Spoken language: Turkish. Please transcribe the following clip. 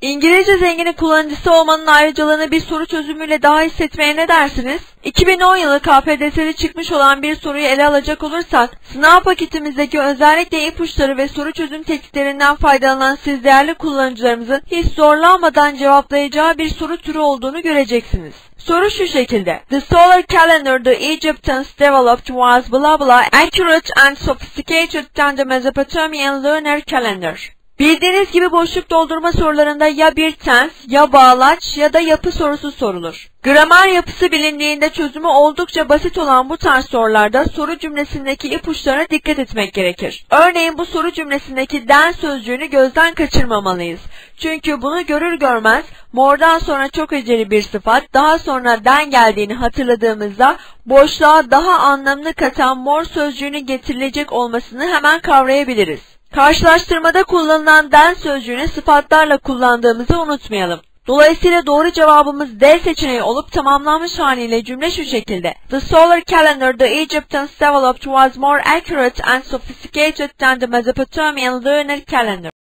İngilizce zengini kullanıcısı olmanın ayrıcalığını bir soru çözümüyle daha hissetmeye ne dersiniz? 2010 yılı KPDS'de çıkmış olan bir soruyu ele alacak olursak, sınav paketimizdeki özellikle ipuçları ve soru çözüm tekniklerinden faydalanan siz değerli kullanıcılarımızın hiç zorlanmadan cevaplayacağı bir soru türü olduğunu göreceksiniz. Soru şu şekilde. The solar calendar the Egyptians developed was blah blah accurate and sophisticated than the Mesopotamian lunar calendar. Bildiğiniz gibi boşluk doldurma sorularında ya bir tens, ya bağlaç ya da yapı sorusu sorulur. Gramer yapısı bilindiğinde çözümü oldukça basit olan bu tarz sorularda soru cümlesindeki ipuçlarına dikkat etmek gerekir. Örneğin bu soru cümlesindeki den sözcüğünü gözden kaçırmamalıyız. Çünkü bunu görür görmez mordan sonra çok eceli bir sıfat daha sonra den geldiğini hatırladığımızda boşluğa daha anlamlı katan mor sözcüğünün getirilecek olmasını hemen kavrayabiliriz. Karşılaştırmada kullanılan den sözcüğünü sıfatlarla kullandığımızı unutmayalım. Dolayısıyla doğru cevabımız D seçeneği olup tamamlanmış haliyle cümle şu şekilde. The solar calendar the Egyptians developed was more accurate and sophisticated than the Mesopotamian lunar calendar.